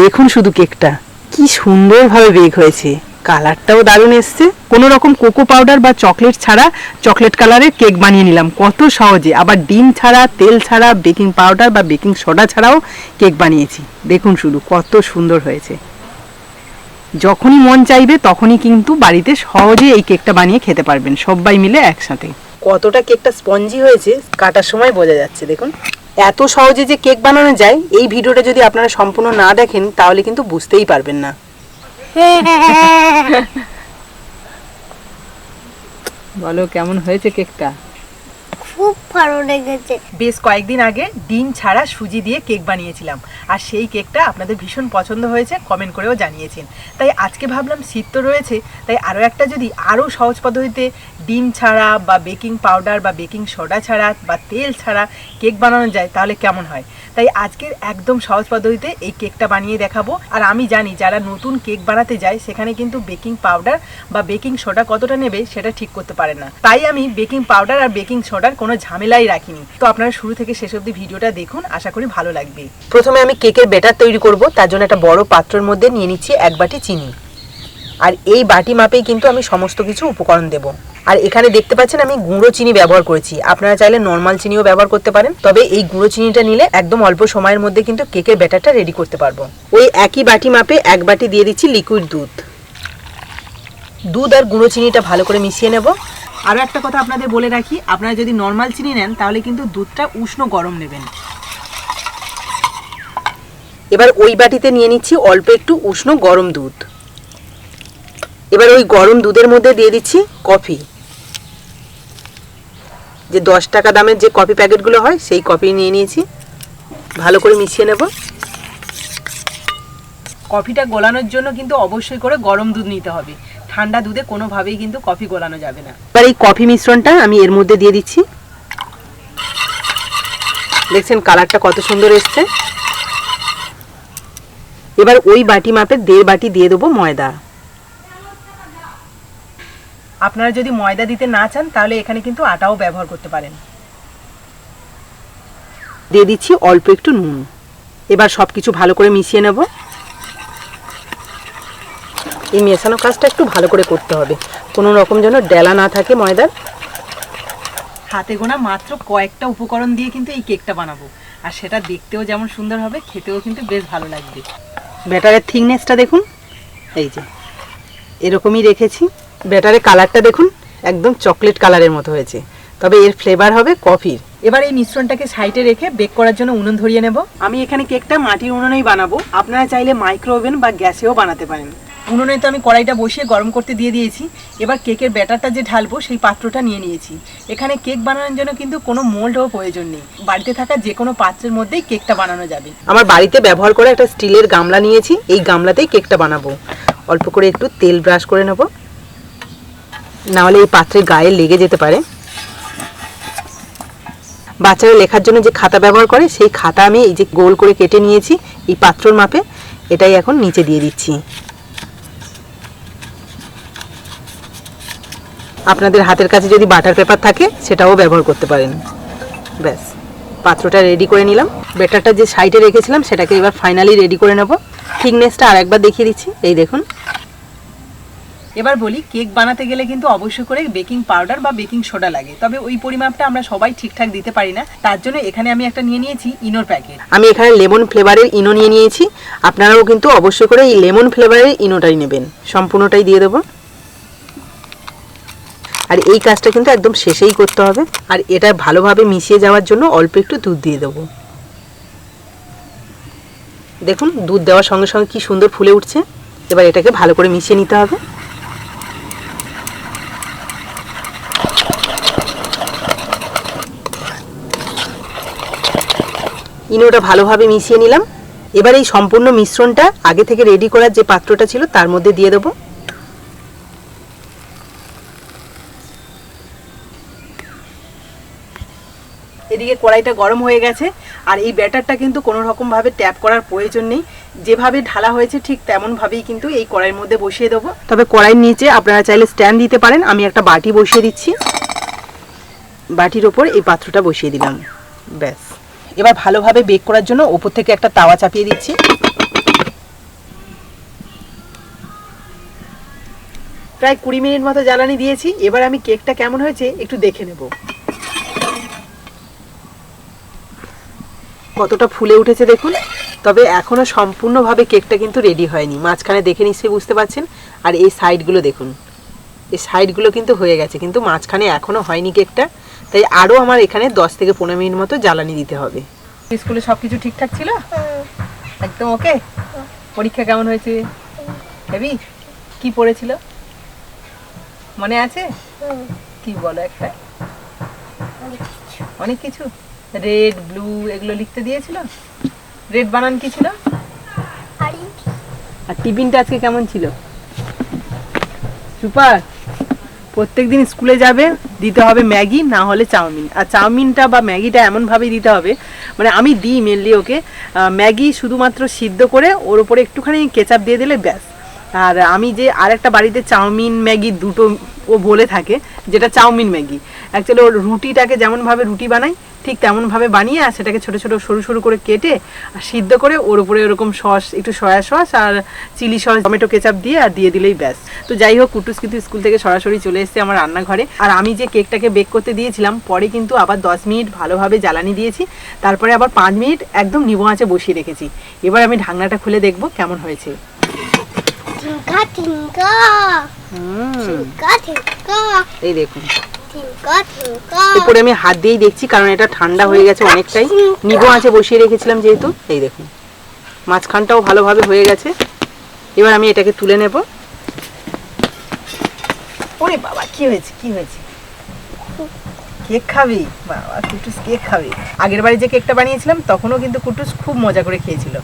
দেখুন শুধু কেকটা। কি সুন্দরভাবে বেক হয়েছে। কালারটাও দারুণ এসছে। কোনো রকম কোকো পাউডার বা চকলেট ছাড়া চকলেট কালারের কেক বানিয়ে নিলাম। কত সহজে। আবার ডিম ছাড়া, তেল ছাড়া, বেকিং পাউডার বা বেকিং সোডা ছাড়াও কেক বানিয়েছি। দেখুন শুধু কত সুন্দর হয়েছে। যখনই মন চাইবে তখনই কিন্তু বাড়িতে সহজে এই কেকটা বানিয়ে খেতে পারবেন। সবাই মিলে একসাথে। কতটা কেকটা স্পঞ্জি হয়েছে, কাটার সময় বোঝা যাচ্ছে, দেখুন। এত সহজে যে কেক বানানো যায়, এই ভিডিওটা যদি আপনারা সম্পূর্ণ না দেখেন, তাহলে কিন্তু বুঝতেই পারবেন না। বলো, কেমন হয়েছে কেকটা? খুব ভালো লেগেছে। বেশ কয়েকদিন আগে ডিম ছাড়া সুজি দিয়ে কেক বানিয়েছিলাম। আর সেই কেকটা আপনাদের ভীষণ পছন্দ হয়েছে কমেন্ট করেও জানিয়েছেন। তাই আজকে ভাবলাম শীত তো রয়েছে, তাই আরও একটা যদি আরও সহজ পদ্ধতিতে ডিম ছাড়া বা বেকিং পাউডার বা বেকিং সোডা ছাড়া বা তেল ছাড়া কেক বানানো যায়, তাহলে কেমন হয়? তাই আজকের একদম সহজ পদ্ধতিতে এই কেকটা বানিয়ে দেখাবো। আর আমি জানি যারা নতুন কেক বানাতে যায়, সেখানে কিন্তু বেকিং পাউডার বা বেকিং সোডা কতটা নেবে সেটা ঠিক করতে পারে না। তাই আমি বেকিং পাউডার আর বেকিং সোডার কোনো ঝামেলাই রাখিনি। তো আপনারা শুরু থেকে শেষ অবধি ভিডিওটা দেখুন, আশা করি ভালো লাগবে। প্রথমে আমি কেকের বেটার তৈরি করব, তার জন্য একটা বড় পাত্রের মধ্যে নিয়ে নিচ্ছি এক বাটি চিনি। আর এই বাটি মাপেই কিন্তু আমি সমস্ত কিছু উপকরণ দেব। আর এখানে দেখতে পাচ্ছেন আমি গুঁড়ো চিনি ব্যবহার করেছি। আপনারা চাইলে নর্মাল চিনিও ব্যবহার করতে পারেন। তবে এই গুঁড়ো চিনিটা নিলে একদম অল্প সময়ের মধ্যে কিন্তু কেকের ব্যাটারটা রেডি করতে পারব। ওই একই বাটি মাপে এক বাটি দিয়ে দিচ্ছি লিকুইড দুধ। দুধ আর গুঁড়ো চিনিটা ভালো করে মিশিয়ে নেব। আরও একটা কথা আপনাদের বলে রাখি, আপনারা যদি নর্মাল চিনি নেন, তাহলে কিন্তু দুধটা উষ্ণ গরম নেবেন। এবার ওই বাটিতে নিয়ে নিচ্ছি অল্প একটু উষ্ণ গরম দুধ। এবার ওই গরম দুধের মধ্যে দিয়ে দিচ্ছি কফি। যে দশ টাকা দামের যে কফি প্যাকেটগুলো হয় সেই কফি নিয়ে নিয়েছি। ভালো করে মিশিয়ে নেব। কফিটা গোলানোর জন্য কিন্তু অবশ্যই করে গরম দুধ নিতে হবে। ঠান্ডা দুধে কোনোভাবেই কিন্তু কফি গোলানো যাবে না। এবার এই কফি মিশ্রণটা আমি এর মধ্যে দিয়ে দিচ্ছি। দেখছেন কালারটা কত সুন্দর এসছে। এবার ওই বাটি মাপে দেড় বাটি দিয়ে দেবো ময়দা। আপনারা যদি ময়দা দিতে না চান তাহলে এখানে কিন্তু আটাও ব্যবহার করতে পারেন। দিয়ে দিচ্ছি অল্প একটু নুন। এবার সব কিছু ভালো করে মিশিয়ে নেব। এই মেশানো কাজটা একটু ভালো করে করতে হবে। কোনো রকম যেন ডেলা না থাকে ময়দার। হাতে গোনা মাত্র কয়েকটা উপকরণ দিয়ে কিন্তু এই কেকটা বানাবো। আর সেটা দেখতেও যেমন সুন্দর হবে খেতেও কিন্তু বেশ ভালো লাগবে। ব্যাটারের থিকনেসটা দেখুন। এই যে এরকমই রেখেছি। ব্যাটারের কালারটা দেখুন একদম চকলেট কালারের মতো হয়েছে। তবে এর ফ্লেভার হবে কফির। এবার এই মিশ্রণটাকে সাইডে রেখে বেক করার জন্য উনুন ধরিয়ে নেব। আমি এখানে কেকটা মাটির উনুনেই বানাবো। আপনারা চাইলে মাইক্রো ওভেন বা গ্যাসেও বানাতে পারেন। উনুনে তো আমি কড়াইটা বসিয়ে গরম করতে দিয়ে দিয়েছি। এবার কেকের ব্যাটারটা যে ঢালবো সেই পাত্রটা নিয়ে নিয়েছি। এখানে কেক বানানোর জন্য কিন্তু কোনো মোল্ডও প্রয়োজন নেই। বাড়িতে থাকা যে কোনো পাত্রের মধ্যেই কেকটা বানানো যাবে। আমার বাড়িতে ব্যবহার করে একটা স্টিলের গামলা নিয়েছি। এই গামলাতেই কেকটা বানাবো। অল্প করে একটু তেল ব্রাশ করে নেব। নাহলে এই পাত্রের গায়ে লেগে যেতে পারে। বাচ্চারা লেখার জন্য যে খাতা ব্যবহার করে, সেই খাতা আমি এই যে গোল করে কেটে নিয়েছি এই পাত্রর মাপে, এটাই এখন নিচে দিয়ে দিচ্ছি। আপনাদের হাতের কাছে যদি বাটার পেপার থাকে, সেটাও ব্যবহার করতে পারেন। ব্যাস, পাত্রটা রেডি করে নিলাম। ব্যাটারটা যে সাইডে রেখেছিলাম, সেটাকে এবার ফাইনালি রেডি করে নেব। থিকনেসটা আর একবার দেখিয়ে দিচ্ছি। এই দেখুন এবার বলি, কেক বানাতে গেলে কিন্তু অবশ্যই করে বেকিং পাউডার বা বেকিং সোডা লাগে। তবে ওই পরিমাপটা আমরা সবাই ঠিকঠাক দিতে পারি না। তার জন্য এখানে আমি একটা নিয়ে নিয়েছি ইনোর প্যাকেট। আমি এখানে লেমন ফ্লেভারের ইনো নিয়ে নিয়েছি। আপনারাও কিন্তু অবশ্যই করে এই লেমন ফ্লেভারের ইনোটাই নেবেন। সম্পূর্ণটাই দিয়ে দেবো। আর এই কাজটা কিন্তু একদম শেষেই করতে হবে। আর এটা ভালোভাবে মিশিয়ে যাওয়ার জন্য অল্প একটু দুধ দিয়ে দেবো। দেখুন, দুধ দেওয়ার সঙ্গে সঙ্গে কি সুন্দর ফুলে উঠছে। এবার এটাকে ভালো করে মিশিয়ে নিতে হবে। ইনোটা ভালোভাবে মিশিয়ে নিলাম। এবার এই সম্পূর্ণ মিশ্রণটা আগে থেকে রেডি করার যে পাত্রটা ছিল তার মধ্যে দিয়ে দেবো। এদিকে কড়াইটা গরম হয়ে গেছে, আর এই ব্যাটারটা কিন্তু কোনো রকমভাবে ট্যাপ করার প্রয়োজন নেই। যেভাবে ঢালা হয়েছে ঠিক তেমনভাবেই কিন্তু এই কড়াইয়ের মধ্যে বসিয়ে দেবো। তবে কড়াইয়ের নিচে আপনারা চাইলে স্ট্যান্ড দিতে পারেন, আমি একটা বাটি বসিয়ে দিচ্ছি। বাটির ওপর এই পাত্রটা বসিয়ে দিলাম। ব্যাস। এবার ভালোভাবে বেক করার জন্য ওপর থেকে একটা তাওয়া চাপিয়ে দিচ্ছি। প্রায় কুড়ি মিনিট মতো জ্বালানি দিয়েছি। এবার আমি কেকটা কেমন হয়েছে একটু দেখে নেব। কতটা ফুলে উঠেছে দেখুন। তবে এখনও সম্পূর্ণভাবে কেকটা কিন্তু রেডি হয়নি। মাঝখানে দেখে নিশ্চয়ই বুঝতে পারছেন। আর এই সাইডগুলো দেখুন। এই সাইডগুলো কিন্তু হয়ে গেছে, কিন্তু মাঝখানে এখনও হয়নি কেকটা। তাই আরও আমার এখানে দশ থেকে পনেরো মিনিট মতো জ্বালানি দিতে হবে। স্কুলে সব কিছু ঠিকঠাক ছিল? একদম ওকে পরীক্ষা কেমন হয়েছে? হেবি কি পড়েছিল? মনে আছে? কি বলো একটা? অনেক কিছু। রেড ব্লু এগুলো লিখতে দিয়েছিল? রেড বানান কি ছিল? আর টিফিনটা আজকে কেমন ছিল? সুপার। প্রত্যেকদিন স্কুলে যাবে, দিতে হবে ম্যাগি, না হলে চাউমিন। আর চাউমিনটা বা ম্যাগিটা এমনভাবেই দিতে হবে মানে আমি দিই মেনলি ওকে ম্যাগি শুধুমাত্র সিদ্ধ করে ওর উপরে একটুখানি কেচাপ দিয়ে দিলে ব্যাস। আর আমি যে আর একটা বাড়িতে চাউমিন ম্যাগি দুটো ও বলে থাকে, যেটা চাউমিন ম্যাগি। অ্যাকচুয়ালি ওর রুটিটাকে যেমনভাবে রুটি বানাই ঠিক তেমনভাবে বানিয়ে আর সেটাকে ছোটো ছোটো সরু সরু করে কেটে আর সিদ্ধ করে ওর উপরে ওরকম সস একটু সয়া সস আর চিলি সস টমেটো কেচাপ দিয়ে আর দিয়ে দিলেই ব্যাস। তো যাই হোক কুটুস কিন্তু স্কুল থেকে সরাসরি চলে এসেছে আমার রান্নাঘরে। আর আমি যে কেকটাকে বেক করতে দিয়েছিলাম পরে কিন্তু আবার দশ মিনিট ভালোভাবে জ্বালানি দিয়েছি। তারপরে আবার পাঁচ মিনিট একদম নিবো আঁচে বসিয়ে রেখেছি। এবার আমি ঢাকনাটা খুলে দেখব কেমন হয়েছে। এই দেখুন। উপরে আমি হাত দিয়েই দেখছি কারণ এটা ঠান্ডা হয়ে গেছে অনেকটাই। নিবো আঁচে বসিয়ে রেখেছিলাম যেহেতু এই দেখুন। মাঝখানটাও ভালোভাবে হয়ে গেছে। এবার আমি এটাকে তুলে নেব। ওরে বাবা কি হয়েছে কি হয়েছে? কেক খাবি? বাবা কুটুস কেক খাবি। আগের বারে যে কেকটা বানিয়েছিলাম তখনও কিন্তু কুটুস খুব মজা করে খেয়েছিল।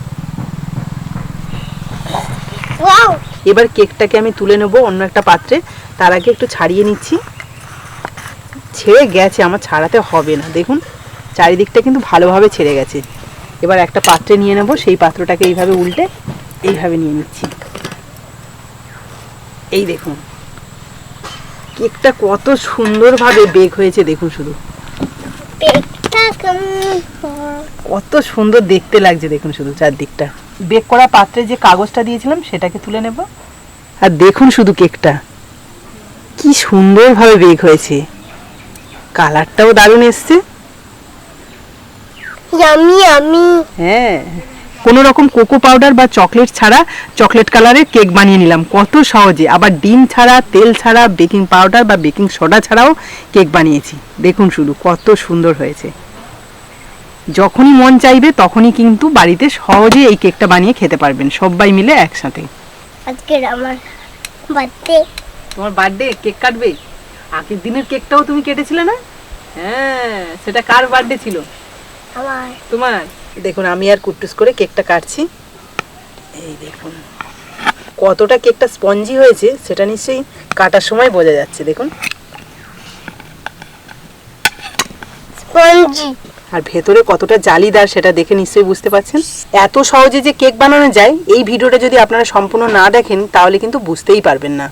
এবার কেকটাকে আমি তুলে নেব অন্য একটা পাত্রে। তার আগে একটু ছাড়িয়ে নিচ্ছি। ছেড়ে গেছে, আমার ছাড়াতে হবে না। দেখুন, চারিদিকটা কিন্তু ভালোভাবে ছেড়ে গেছে। এবার একটা পাত্রে নিয়ে নেব, সেই পাত্রটাকে এইভাবে উল্টে এইভাবে নিয়ে নিচ্ছি। এই দেখুন, কেকটা কত সুন্দরভাবে বেক হয়েছে, দেখুন শুধু। কত সুন্দর দেখতে লাগছে, দেখুন শুধু চারদিকটা। বেক করা পাত্রে যে কাগজটা দিয়েছিলাম, সেটাকে তুলে নেব। আর দেখুন শুধু কেকটা। কি সুন্দরভাবে বেক হয়েছে। কালারটাও দারুণ এসছে। ইয়ামি আমি হ্যাঁ কোনো রকম কোকো পাউডার বা চকলেট ছাড়া চকলেট কালারের কেক বানিয়ে নিলাম। কত সহজে। আবার ডিম ছাড়া তেল ছাড়া বেকিং পাউডার বা বেকিং সোডা ছাড়াও কেক বানিয়েছি। দেখুন শুধু কত সুন্দর হয়েছে। যখনই মন চাইবে তখনই কিন্তু বাড়িতে সহজে এই কেকটা বানিয়ে খেতে পারবেন। সবাই মিলে একসাথে। আজকে আমার বার্থডে তোমার বার্থডে কেক কাটবে? আগের দিনের কেকটাও তুমি কেটেছিলে না? হ্যাঁ সেটা কার বার্থডে ছিল? আমার। তোমার? দেখুন আমি আর কুট্টুস করে কেকটা কাটছি। এই দেখুন কতটা কেকটা স্পঞ্জি হয়েছে সেটা নিশ্চয়ই কাটার সময় বোঝা যাচ্ছে দেখুন। স্পঞ্জি। আর ভেতরে কতটা জালিদার সেটা দেখে নিশ্চয়ই বুঝতে পারছেন। এত সহজে যে কেক বানানো যায় এই ভিডিওটা যদি আপনারা সম্পূর্ণ না দেখেন তাহলে কিন্তু বুঝতেই পারবেন না।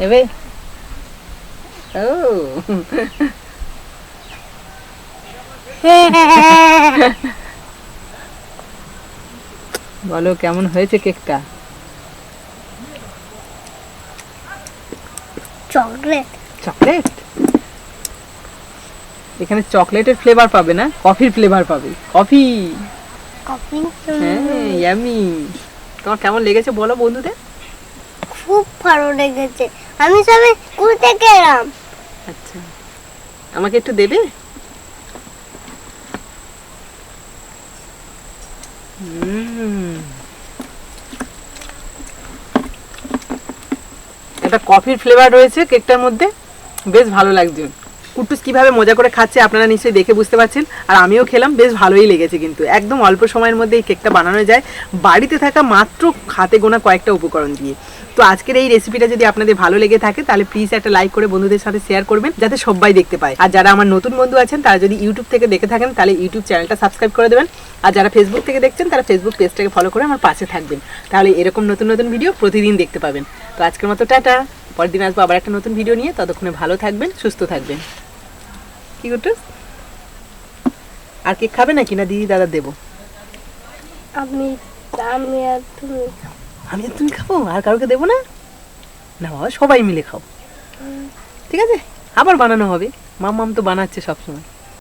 এবে ও বলো কেমন হয়েছে কেকটা? চকলেট। চকলেট? এখানে চকলেটের ফ্লেভার পাবে না? কফির ফ্লেভার পাবে। কফি। কফি। হ্যাঁ ইয়ামি তোমার কেমন লেগেছে বলো বন্ধুদের? খুব ভালো লেগেছে। আমি সবে স্কুল থেকে আচ্ছা। আমাকে একটু দেবে। একটা কফির ফ্লেভার রয়েছে কেকটার মধ্যে। বেশ ভালো লাগছে। কুটুস কীভাবে মজা করে খাচ্ছে আপনারা নিশ্চয়ই দেখে বুঝতে পারছেন। আর আমিও খেলাম, বেশ ভালোই লেগেছে কিন্তু। একদম অল্প সময়ের মধ্যে এই কেকটা বানানো যায়। বাড়িতে থাকা মাত্র হাতে গোনা কয়েকটা উপকরণ দিয়ে। তো আজকের এই রেসিপিটা যদি আপনাদের ভালো লেগে থাকে, তাহলে প্লিজ একটা লাইক করে বন্ধুদের সাথে শেয়ার করবেন, যাতে সবাই দেখতে পায়। আর যারা আমার নতুন বন্ধু আছেন, তারা যদি ইউটিউব থেকে দেখে থাকেন, তাহলে ইউটিউব চ্যানেলটা সাবস্ক্রাইব করে দেবেন। আর যারা ফেসবুক থেকে দেখছেন, তারা ফেসবুক পেজটাকে ফলো করে আমার পাশে থাকবেন। তাহলে এরকম নতুন নতুন ভিডিও প্রতিদিন দেখতে পাবেন। তো আজকের মতো টাটা। পরের দিন আসব আবার একটা নতুন ভিডিও নিয়ে। ততক্ষণে ভালো থাকবেন, সুস্থ থাকবেন। কি করতে আর কেক খাবে নাকি? না দিদি দাদা দেবো? আমি আমি আর তুমি। আমি আর তুমি খাব? আর কাউকে দেবো না? না বাবা সবাই মিলে খাও ঠিক আছে? আবার বানানো হবে। মাম মাম তো বানাচ্ছে সবসময়।